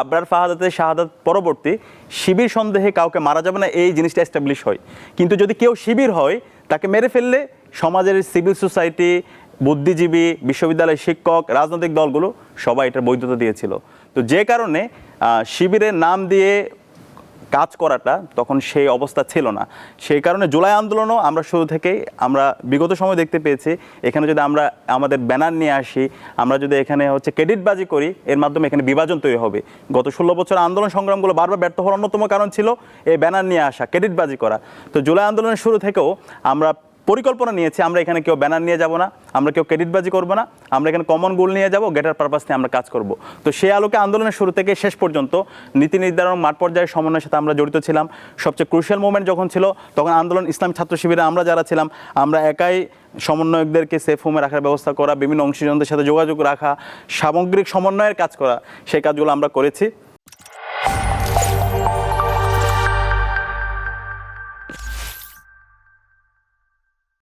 আবরার ফাহাদাতের শাহাদাত পরবর্তী, শিবির সন্দেহে কাউকে মারা যাবে না, এই জিনিসটা এস্টাবলিশ হয়। কিন্তু যদি কেউ শিবির হয়, তাকে মেরে ফেললে সমাজের সিভিল সোসাইটি বুদ্ধিজীবী, বিশ্ববিদ্যালয়ের শিক্ষক, রাজনৈতিক দলগুলো সবাই এটার বৈধতা দিয়েছিল। তো যে কারণে শিবিরের নাম দিয়ে কাজ করাটা তখন সেই অবস্থা ছিল না। সেই কারণে জুলাই আন্দোলনও আমরা শুরু থেকেই আমরা বিগত সময় দেখতে পেয়েছি। এখানে যদি আমরা আমাদের ব্যানার নিয়ে আসি, আমরা যদি এখানে হচ্ছে ক্রেডিটবাজি করি, এর মাধ্যমে এখানে বিভাজন তৈরি হবে। গত ষোলো বছর আন্দোলন সংগ্রামগুলো বারবার ব্যর্থ হওয়ার অন্যতম কারণ ছিল এই ব্যানার নিয়ে আসা, ক্রেডিটবাজি করা। তো জুলাই আন্দোলনের শুরু থেকেও আমরা পরিকল্পনা নিয়েছি, আমরা এখানে কেউ ব্যানার নিয়ে যাব না, আমরা কেউ ক্রেডিটবাজি করব না, আমরা এখানে কমন গোল নিয়ে যাব গেটার পারপাস নিয়ে আমরা কাজ করব। তো সেই আলোকে আন্দোলনের শুরু থেকে শেষ পর্যন্ত নীতি নির্ধারণ, মাঠ পর্যায়ের সমন্বয়ের সাথে আমরা জড়িত ছিলাম। সবচেয়ে ক্রুশিয়াল মুভমেন্ট যখন ছিল, তখন আন্দোলন ইসলাম ছাত্র শিবিরে আমরা যারা ছিলাম, আমরা একাই সমন্বয়কদেরকে সেফ হোমে রাখার ব্যবস্থা করা, বিভিন্ন অংশীজনদের সাথে যোগাযোগ রাখা, সামগ্রিক সমন্বয়ের কাজ করা, সেই কাজগুলো আমরা করেছি।